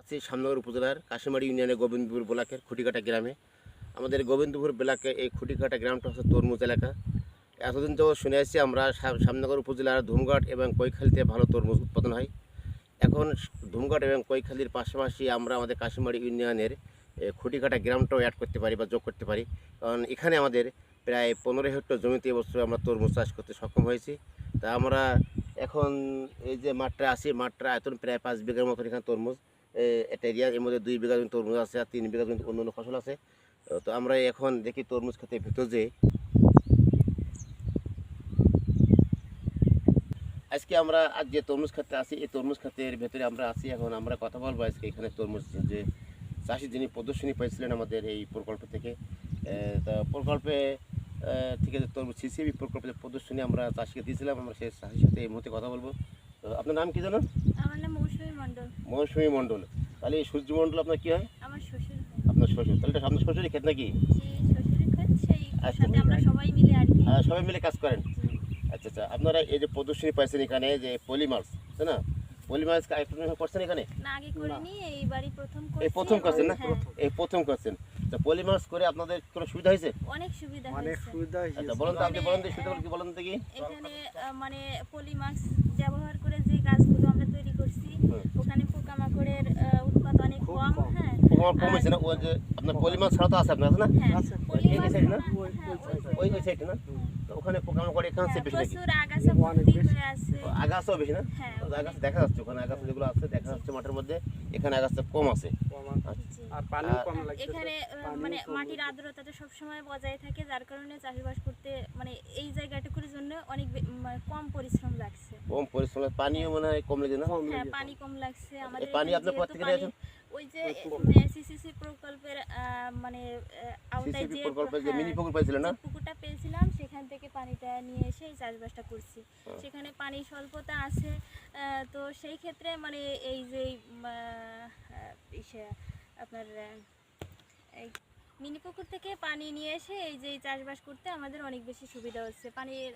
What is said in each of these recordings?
আছি সামনগর উপজেলার কাশিমারি ইউনিয়নের গোবিন্দপুর ব্লকের খুঁটিকাটা গ্রামে। আমাদের গোবিন্দপুর ব্লকে এই খুঁটিকাটা গ্রামটা হচ্ছে তরমুজ এলাকা। এতদিন তো শুনে আসছি আমরা সামনগর উপজেলার ধুমঘাট এবং কৈখালিতে ভালো তরমুজ উৎপাদন হয়। এখন ধুমঘাট এবং কৈখালির পাশাপাশি আমরা আমাদের কাশিমারি ইউনিয়নের খুঁটিকাটা গ্রামটাও অ্যাড করতে পারি বা যোগ করতে পারি। কারণ এখানে আমাদের প্রায় পনেরো হেক্টর জমিতে এবছর আমরা তরমুজ চাষ করতে সক্ষম হয়েছি। তা আমরা এখন এই যে মাঠটা আছি, মাঠটা আয়তন প্রায় পাঁচ বিঘার মতন এখানে তরমুজ। একটা এরিয়া, এর মধ্যে দুই বিঘা জমি তরমুজ আছে আর তিন বিঘা জমি অন্য অন্য ফসল আছে। তো আমরা এখন দেখি তরমুজ খেতে ভিতর যে আজকে আমরা আজ যে তরমুজ খেতে আছি, এই তরমুজ খেতের ভেতরে আমরা আছি, এখন আমরা কথা বলব আজকে এখানে তরমুজ যে চাষি যিনি প্রদর্শনী পেয়েছিলেন আমাদের এই প্রকল্প থেকে। তা প্রকল্পে থেকে যে তরমুজ, সিসিবি প্রকল্পের প্রদর্শনী আমরা চাষিকে দিয়েছিলাম, আমরা সেই চাষির সাথে এই মুহূর্তে কথা বলব। আপনার নাম কি জানো? মৌসুমী মণ্ডল। তাহলে এই সূর্য মণ্ডল আপনার কি হয়? আমার শ্বশুর। আপনার শ্বশুর। তাহলে এটা আপনার শ্বশুরই ক্ষেত নাকি? আচ্ছা। সাথে আমরা সবাই মিলে আর কি। আহ, সবাই মিলে কাজ করেন। আচ্ছা আচ্ছা আপনারা এই যে প্রদর্শনী পাইছেন এখানে যে পলিমার্স তাই না? পলিমার্স করছেন এখানে? এই প্রথম করছেন না? হ্যাঁ, এই প্রথম করছেন। তা পলিমার্স করে আপনাদের কোনো সুবিধা হয়েছে? অনেক সুবিধা অনেক হয়েছে। সুবিধা আচ্ছা হয়েছে। বলুন তো আপনি বলুন তো সুবিধা কি বলুন দেখি। এখানে আহ, মানে পলিমাক্স ব্যবহার করে যে গাছগুলো আমরা তৈরি করছি। ওখানে পোকামাকড়ের উৎপাত অনেক কম। হ্যাঁ। কম কম হয়েছে না? ওই যে আপনার পলিমার্স ছাড়া তো আছে আপনার আছে না? হ্যাঁ? হ্যাঁ, ওই ওই ওই সাইডে। না? ওখানে পোকামাকড় এখানে হ্যাঁ, বেশি নাকি? বেশি। হয়ে আছে। আগাছাও বেশি না? হ্যাঁ আগাছা দেখা যাচ্ছে ওখানে আগাছা যেগুলো আছে দেখা যাচ্ছে মাঠের মধ্যে এখানে আগাছা কম আছে। আর পানিও কম লাগছে এখানে মানে মাটির আর্দ্রতাটা সবসময় বজায় থাকে যার কারণে চাষবাস করতে মানে এই জায়গাটুকুর জন্য অনেক মানে কম পরিশ্রম লাগছে। কম পরিশ্রম পানিও মনে হয় কম লেগে না? হ্যাঁ পানি কম লাগছে। আমাদের পানি আপনি কোথা থেকে নিয়েছেন? ওই যে সিসিসি প্রকল্পের আহ, মানে আহ, আওতায় যে প্রকল্পে যে হ্যাঁ, মিনি পুকুর পাইছিলেন না? পুকুরটা পেয়েছিলাম সেখান থেকে পানিটা নিয়ে এসে এই চাষবাসটা করছি। সেখানে পানি স্বল্পতা আছে তো সেই ক্ষেত্রে মানে এই যে আপনার এই মিনি পুকুর থেকে পানি নিয়ে এসে এই যে চাষবাস করতে আমাদের অনেক বেশি সুবিধা হচ্ছে। পানির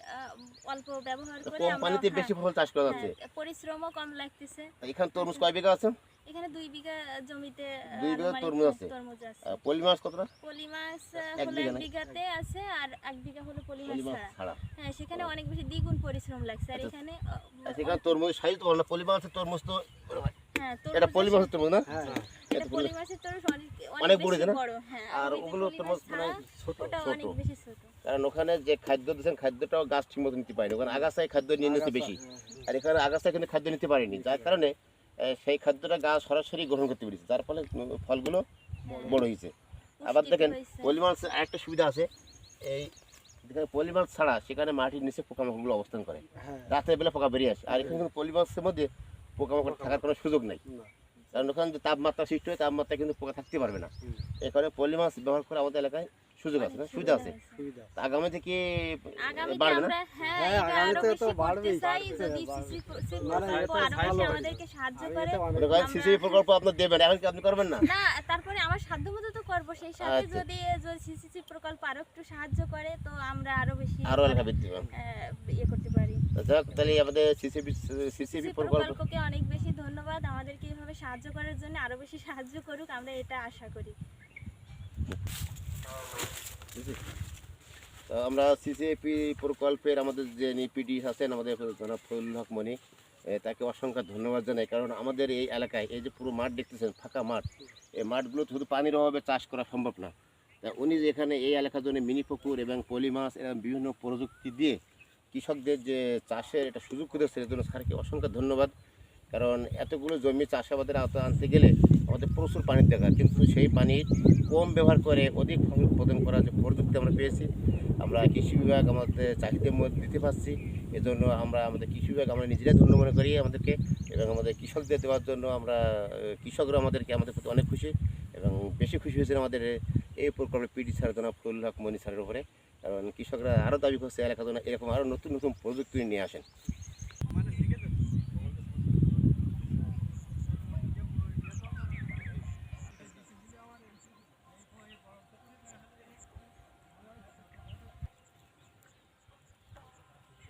অল্প ব্যবহার করে আমরা পানিতে বেশি ফসল চাষ করা যাচ্ছে? হ্যাঁ, পরিশ্রমও কম লাগতেছে। এখানে তরমুজ কয় বিঘা আছে? এখানে দুই বিঘা জমিতে বিঘা তরমুজ আছে? তরমুজ আছে। পলি মাছ কতটা? পলি মাছ হলো বিঘা এক নাকি? বিঘাতে আছে আর এক বিঘা হলো পলি মাছ ছাড়া। হ্যাঁ সেখানে অনেক বেশি দ্বিগুণ পরিশ্রম লাগছে। আর আচ্ছা। এখানে সেখানে তরমুজ সাইজ তো ভালো পলি মাছের তরমুজ তো হ্যাঁ এটা পলি মাছের তরমুজ না? হ্যাঁ এটা পলি মাছের তরমুজ অনেক বড় হ্যাঁ আর ওগুলো তরমুজ মানে ছোট ছোট। অনেক বেশি ছোট। কারণ ওখানে যে খাদ্য দিচ্ছেন খাদ্যটাও গাছ ঠিক মতো নিতে পারেনি। ওখানে আগাছায় খাদ্য নিয়ে নিতে বেশি। আর এখানে আগাছায় কিন্তু খাদ্য নিতে পারেনি। যার কারণে সেই খাদ্যটা গাছ সরাসরি গ্রহণ করতে পেরেছে। যার ফলে ফলগুলো বড় হয়েছে। আবার দেখেন। পলি মাছ আরেকটা সুবিধা আছে। এই যেখানে পলি মাছ ছাড়া সেখানে মাটির নিচে পোকামাকড়গুলো অবস্থান করে। হ্যাঁ। রাতের বেলা পোকা বেরিয়ে আসে। আর এখানে কিন্তু পলি মাছের মধ্যে পোকামাকড় থাকার কোনো সুযোগ নেই। কারণ ওখানে যে তাপমাত্রা সৃষ্টি হয় তাপমাত্রা কিন্তু পোকা থাকতে পারবে না। কারণে পলি মাছ ব্যবহার করে আমাদের এলাকায় সুযোগ আছে না? সুবিধা আছে? আগামী থেকে বাড়বে না? আমরা হ্যাঁ আগামীতে তো বাড়বে, সিসি প্রকল্প দেবেন এখন কি আপনি করবেন না? না তারপরে আমার সাধ্যমতো তো করব সেই সাথে আচ্ছা। যদি প্রকল্প আরও একটু সাহায্য করে তো আমরা আরও বেশি আরও এলাকা বৃদ্ধি আহ, ইয়ে করতে পারি। যাক তাহলে আমাদের প্রকল্পকে অনেক বেশি ধন্যবাদ আমাদেরকে এইভাবে সাহায্য করার জন্য আরও বেশি সাহায্য করুক আমরা এটা আশা করি। আমরা সিসিএপি প্রকল্পের আমাদের যে নিপিডি আছেন, আমাদের জনাব ফজলুল হক মনি তাকে অসংখ্য ধন্যবাদ জানাই। কারণ আমাদের এই এলাকায় এই যে পুরো মাঠ দেখতেছেন, ফাঁকা মাঠ এই মাঠগুলো শুধু পানির অভাবে চাষ করা সম্ভব না। তা উনি যে এখানে এই এলাকার জন্য মিনি পুকুর এবং পলি মাছ এবং বিভিন্ন প্রযুক্তি দিয়ে কৃষকদের যে চাষের এটা সুযোগ করে দিচ্ছে এর জন্য স্যারকে অসংখ্য ধন্যবাদ। কারণ এতগুলো জমি চাষাবাদের আওতায় আনতে গেলে আমাদের প্রচুর পানির দরকার। কিন্তু সেই পানির কম ব্যবহার করে অধিক ফসল উৎপাদন করার যে প্রযুক্তি আমরা পেয়েছি, আমরা কৃষি বিভাগ আমাদের চাষিদের মধ্যে দিতে পারছি। এজন্য আমরা আমাদের কৃষি বিভাগ আমরা নিজেরাই ধন্য মনে করি আমাদেরকে এবং আমাদের কৃষকদের দেওয়ার জন্য আমরা কৃষকরা আমাদেরকে আমাদের প্রতি অনেক খুশি এবং বেশি খুশি হয়েছেন আমাদের এই প্রকল্পে পিডি স্যার জনাব ফুল হক মনি স্যারের উপরে। কারণ কৃষকরা আরও দাবি করছে এলাকা জন্য এরকম আরও নতুন নতুন প্রযুক্তি নিয়ে আসেন।